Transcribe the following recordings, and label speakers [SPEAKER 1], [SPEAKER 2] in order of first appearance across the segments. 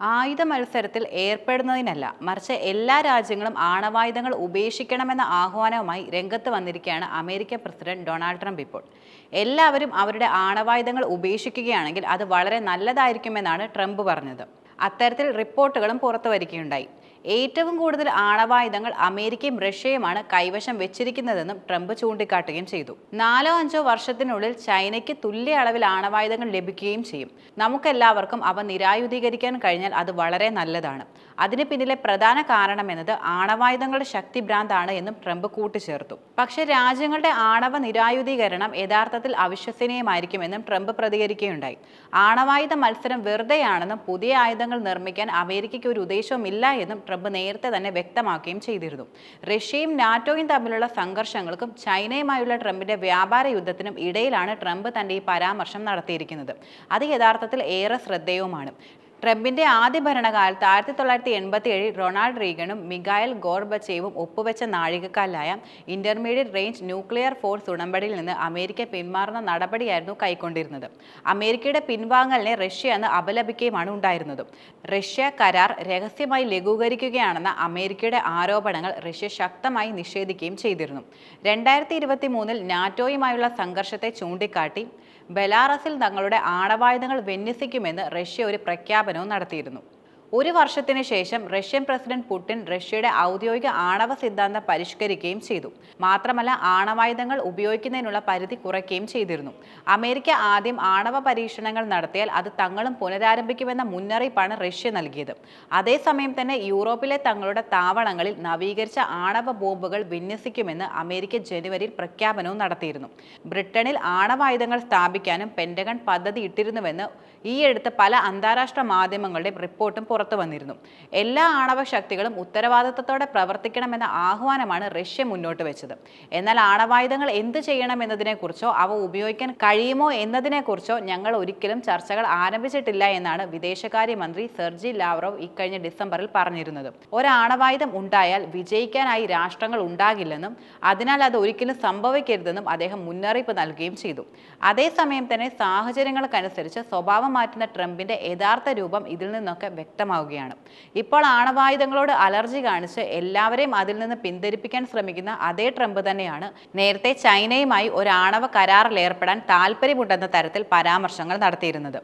[SPEAKER 1] ആയുധ മത്സരത്തിൽ ഏർപ്പെടുന്നതിനല്ല മറിച്ച് എല്ലാ രാജ്യങ്ങളും ആണവായുധങ്ങൾ ഉപേക്ഷിക്കണമെന്ന ആഹ്വാനവുമായി രംഗത്ത് വന്നിരിക്കുകയാണ് അമേരിക്കൻ പ്രസിഡന്റ് ഡൊണാൾഡ് ട്രംപ് ഇപ്പോൾ. എല്ലാവരും അവരുടെ ആണവായുധങ്ങൾ ഉപേക്ഷിക്കുകയാണെങ്കിൽ അത് വളരെ നല്ലതായിരിക്കുമെന്നാണ് ട്രംപ് പറഞ്ഞത്. അത്തരത്തിൽ റിപ്പോർട്ടുകളും പുറത്തു വരികയുണ്ടായി ഏറ്റവും കൂടുതൽ ആണവായുധങ്ങൾ അമേരിക്കയും റഷ്യയുമാണ് കൈവശം വെച്ചിരിക്കുന്നതെന്നും ട്രംപ് ചൂണ്ടിക്കാട്ടുകയും ചെയ്തു. നാലോ അഞ്ചോ വർഷത്തിനുള്ളിൽ ചൈനയ്ക്ക് തുല്യ അളവിൽ ആണവായുധങ്ങൾ ലഭിക്കുകയും ചെയ്യും. നമുക്കെല്ലാവർക്കും അവ നിരായുധീകരിക്കാൻ കഴിഞ്ഞാൽ അത് വളരെ നല്ലതാണ്. അതിന് പിന്നിലെ പ്രധാന കാരണം എന്നത് ആണവായുധങ്ങളുടെ ശക്തി ഭ്രാന്താണ് എന്നും ട്രംപ് കൂട്ടിച്ചേർത്തു. പക്ഷെ രാജ്യങ്ങളുടെ ആണവ നിരായുധീകരണം യഥാർത്ഥത്തിൽ അവിശ്വസനീയമായിരിക്കുമെന്നും ട്രംപ് പ്രതികരിക്കുകയുണ്ടായി. ആണവായുധ മത്സരം വെറുതെയാണെന്നും പുതിയ ആയുധങ്ങൾ നിർമ്മിക്കാൻ അമേരിക്കയ്ക്ക് ഒരു ഉദ്ദേശവുമില്ല എന്നും ട്രംപ് നേരത്തെ തന്നെ വ്യക്തമാക്കുകയും ചെയ്തിരുന്നു. റഷ്യയും നാറ്റോയും തമ്മിലുള്ള സംഘർഷങ്ങൾക്കും ചൈനയുമായുള്ള ട്രംപിന്റെ വ്യാപാര യുദ്ധത്തിനും ഇടയിലാണ് ട്രംപ് തന്റെ ഈ പരാമർശം നടത്തിയിരിക്കുന്നത്. അത് യഥാർത്ഥത്തിൽ ഏറെ ശ്രദ്ധേയവുമാണ്. ട്രംപിന്റെ ആദ്യ ഭരണകാലത്ത് ആയിരത്തി തൊള്ളായിരത്തി എൺപത്തി ഏഴിൽ റൊണാൾഡ് റീഗനും മിഗായൽ ഗോർബച്ചേവും ഒപ്പുവെച്ച നാഴികക്കാലായ ഇന്റർമീഡിയറ്റ് റേഞ്ച് ന്യൂക്ലിയർ ഫോഴ്സ് ഉടമ്പടിയിൽ നിന്ന് അമേരിക്ക പിന്മാറുന്ന നടപടിയായിരുന്നു കൈക്കൊണ്ടിരുന്നത്. അമേരിക്കയുടെ പിൻവാങ്ങലിനെ റഷ്യ എന്ന് അപലപിക്കുകയുമാണ് ഉണ്ടായിരുന്നത്. റഷ്യ കരാർ രഹസ്യമായി ലഘൂകരിക്കുകയാണെന്ന അമേരിക്കയുടെ ആരോപണങ്ങൾ റഷ്യ ശക്തമായി നിഷേധിക്കുകയും ചെയ്തിരുന്നു. രണ്ടായിരത്തി ഇരുപത്തി മൂന്നിൽ നാറ്റോയുമായുള്ള സംഘർഷത്തെ ചൂണ്ടിക്കാട്ടി ബെലാറസിൽ തങ്ങളുടെ ആണവായുധങ്ങൾ വിന്യസിക്കുമെന്ന് റഷ്യ ഒരു പ്രഖ്യാപനവും നടത്തിയിരുന്നു. ഒരു വർഷത്തിന് ശേഷം റഷ്യൻ പ്രസിഡന്റ് പുടിൻ റഷ്യയുടെ ഔദ്യോഗിക ആണവ സിദ്ധാന്തം പരിഷ്കരിക്കുകയും ചെയ്തു. മാത്രമല്ല ആണവായുധങ്ങൾ ഉപയോഗിക്കുന്നതിനുള്ള പരിധി കുറയ്ക്കുകയും ചെയ്തിരുന്നു. അമേരിക്ക ആദ്യം ആണവ പരീക്ഷണങ്ങൾ നടത്തിയാൽ അത് തങ്ങളും പുനരാരംഭിക്കുമെന്ന മുന്നറിയിപ്പാണ് റഷ്യ നൽകിയത്. അതേസമയം തന്നെ യൂറോപ്പിലെ തങ്ങളുടെ താവളങ്ങളിൽ നവീകരിച്ച ആണവ ബോംബുകൾ വിന്യസിക്കുമെന്ന് അമേരിക്ക ജനുവരിയിൽ പ്രഖ്യാപനവും നടത്തിയിരുന്നു. ബ്രിട്ടനിൽ ആണവായുധങ്ങൾ സ്ഥാപിക്കാനും പെന്റഗൺ പദ്ധതി ഇട്ടിരുന്നുവെന്ന് ഈയടുത്ത് പല അന്താരാഷ്ട്ര മാധ്യമങ്ങളുടെ റിപ്പോർട്ടും പുറത്തു വന്നിരുന്നു. എല്ലാ ആണവ ശക്തികളും ഉത്തരവാദിത്തത്തോടെ പ്രവർത്തിക്കണമെന്ന ആഹ്വാനമാണ് റഷ്യ മുന്നോട്ട് വെച്ചത്. എന്നാൽ ആണവായുധങ്ങൾ എന്ത് ചെയ്യണമെന്നതിനെക്കുറിച്ചോ അവ ഉപയോഗിക്കാൻ കഴിയുമോ എന്നതിനെക്കുറിച്ചോ ഞങ്ങൾ ഒരിക്കലും ചർച്ചകൾ ആരംഭിച്ചിട്ടില്ല എന്നാണ് വിദേശകാര്യമന്ത്രി സെർജി ലാവ്റോവ് ഇക്കഴിഞ്ഞ ഡിസംബറിൽ പറഞ്ഞിരുന്നത്. ഒരാണവായുധം ഉണ്ടായാൽ വിജയിക്കാനായി രാഷ്ട്രങ്ങൾ ഉണ്ടാകില്ലെന്നും അതിനാൽ അത് ഒരിക്കലും സംഭവിക്കരുതെന്നും അദ്ദേഹം മുന്നറിയിപ്പ് നൽകുകയും ചെയ്തു. അതേസമയം തന്നെ സാഹചര്യങ്ങൾക്കനുസരിച്ച് സ്വഭാവം മാറ്റുന്ന ട്രംപിന്റെ യഥാർത്ഥ രൂപം ഇതിൽ നിന്നൊക്കെ വ്യക്തമാവുകയാണ്. ഇപ്പോൾ ആണവായുധങ്ങളോട് അലർജി കാണിച്ച് എല്ലാവരെയും അതിൽ നിന്ന് പിന്തിരിപ്പിക്കാൻ ശ്രമിക്കുന്ന അതേ ട്രംപ് തന്നെയാണ് നേരത്തെ ചൈനയുമായി ഒരു ആണവ കരാറിൽ ഏർപ്പെടാൻ താല്പര്യമുണ്ടെന്ന തരത്തിൽ പരാമർശങ്ങൾ നടത്തിയിരുന്നത്.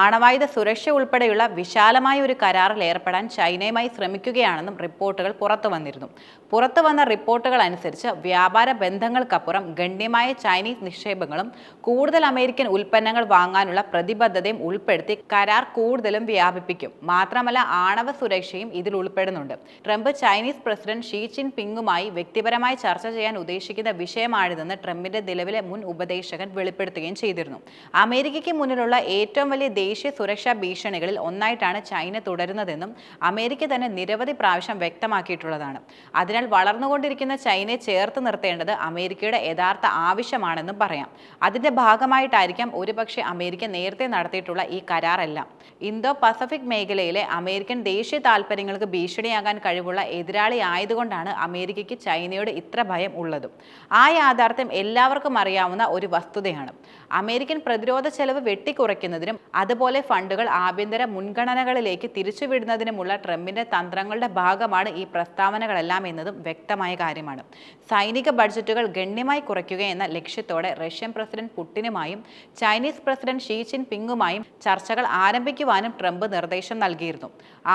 [SPEAKER 1] ആണവായുധ സുരക്ഷ ഉൾപ്പെടെയുള്ള വിശാലമായ ഒരു കരാറിൽ ഏർപ്പെടാൻ ചൈനയുമായി ശ്രമിക്കുകയാണെന്നും റിപ്പോർട്ടുകൾ പുറത്തു വന്നിരുന്നു. പുറത്തു വന്ന റിപ്പോർട്ടുകൾ അനുസരിച്ച് വ്യാപാര ബന്ധങ്ങൾക്കപ്പുറം ഗണ്യമായ ചൈനീസ് നിക്ഷേപങ്ങളും കൂടുതൽ അമേരിക്കൻ ഉൽപ്പന്നങ്ങൾ വാങ്ങാനുള്ള പ്രതിബദ്ധതയും ഉൾപ്പെടുത്തി കരാർ കൂടുതലും വ്യാപിപ്പിക്കും. മാത്രമല്ല ആണവ സുരക്ഷയും ഇതിൽ ഉൾപ്പെടുന്നുണ്ട്. ട്രംപ് ചൈനീസ് പ്രസിഡന്റ് ഷീ ചിൻ പിങ്ങുമായി വ്യക്തിപരമായി ചർച്ച ചെയ്യാൻ ഉദ്ദേശിക്കുന്ന വിഷയമാണിതെന്ന് ട്രംപിന്റെ നിലവിലെ മുൻ ഉപദേശകൻ വെളിപ്പെടുത്തുകയും ചെയ്തിരുന്നു. അമേരിക്കയ്ക്ക് മുന്നിലുള്ള ഏറ്റവും വലിയ ദേശീയ സുരക്ഷാ ഭീഷണികളിൽ ഒന്നായിട്ടാണ് ചൈന തുടരുന്നതെന്നും അമേരിക്ക തന്നെ നിരവധി പ്രാവശ്യം വ്യക്തമാക്കിയിട്ടുള്ളതാണ്. അതിനാൽ വളർന്നുകൊണ്ടിരിക്കുന്ന ചൈനയെ ചേർത്ത് നിർത്തേണ്ടത് അമേരിക്കയുടെ യഥാർത്ഥ ആവശ്യമാണെന്നും പറയാം. അതിന്റെ ഭാഗമായിട്ടായിരിക്കാം ഒരുപക്ഷെ അമേരിക്ക നേരത്തെ നടത്തിയിട്ടുള്ള ഈ കരാറെല്ലാം. ഇന്തോ പസഫിക് മേഖലയിലെ അമേരിക്കൻ ദേശീയ താൽപ്പര്യങ്ങൾക്ക് ഭീഷണിയാകാൻ കഴിവുള്ള എതിരാളി ആയതുകൊണ്ടാണ് അമേരിക്കയ്ക്ക് ചൈനയോട് ഇത്ര ഭയം ഉള്ളതും. ആ യാഥാർത്ഥ്യം എല്ലാവർക്കും അറിയാവുന്ന ഒരു വസ്തുതയാണ്. അമേരിക്കൻ പ്രതിരോധ ചെലവ് വെട്ടിക്കുറയ്ക്കുന്നതിനും അതുപോലെ ഫണ്ടുകൾ ആഭ്യന്തര മുൻഗണനകളിലേക്ക് തിരിച്ചുവിടുന്നതിനുമുള്ള ട്രംപിന്റെ തന്ത്രങ്ങളുടെ ഭാഗമാണ് ഈ പ്രസ്താവനകളെല്ലാം എന്നതും വ്യക്തമായ കാര്യമാണ്. സൈനിക ബഡ്ജറ്റുകൾ ഗണ്യമായി കുറയ്ക്കുക എന്ന ലക്ഷ്യത്തോടെ റഷ്യൻ പ്രസിഡന്റ് പുടിനുമായും ചൈനീസ് പ്രസിഡന്റ് ഷീ ചിൻ പിങ്ങുമായും ചർച്ചകൾ ആരംഭിക്കുവാനും ട്രംപ് നിർദ്ദേശം നൽകിയിരുന്നു.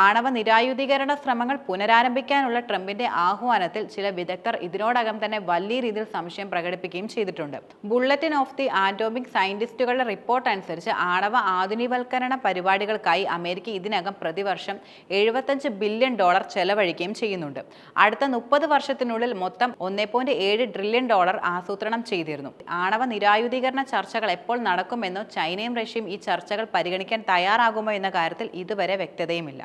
[SPEAKER 1] ആണവ നിരായുധീകരണ ശ്രമങ്ങൾ പുനരാരംഭിക്കാനുള്ള ട്രംപിന്റെ ആഹ്വാനത്തിൽ ചില വിദഗ്ധർ ഇതിനോടകം തന്നെ വലിയ രീതിയിൽ സംശയം പ്രകടിപ്പിക്കുകയും ചെയ്തിട്ടുണ്ട്. ബുള്ളറ്റിൻ ഓഫ് ദി ആറ്റോമിക് സയന്റിസ്റ്റുകളുടെ റിപ്പോർട്ട് അനുസരിച്ച് ആണവ ആധുനികവൽക്കരണ പരിപാടികൾക്കായി അമേരിക്ക ഇതിനകം പ്രതിവർഷം എഴുപത്തഞ്ച് ബില്യൺ ഡോളർ ചെലവഴിക്കുകയും ചെയ്യുന്നുണ്ട്. അടുത്ത മുപ്പത് വർഷത്തിനുള്ളിൽ മൊത്തം ഒന്നേ പോയിന്റ് ഏഴ് ട്രില്യൺ ഡോളർ ആസൂത്രണം ചെയ്തിരുന്നു. ആണവ നിരായുധീകരണ ചർച്ചകൾ എപ്പോൾ നടക്കുമെന്നോ ചൈനയും റഷ്യയും ഈ പരിഗണിക്കാൻ തയ്യാറാകുമോ എന്ന കാര്യത്തിൽ ഇതുവരെ വ്യക്തതയുമില്ല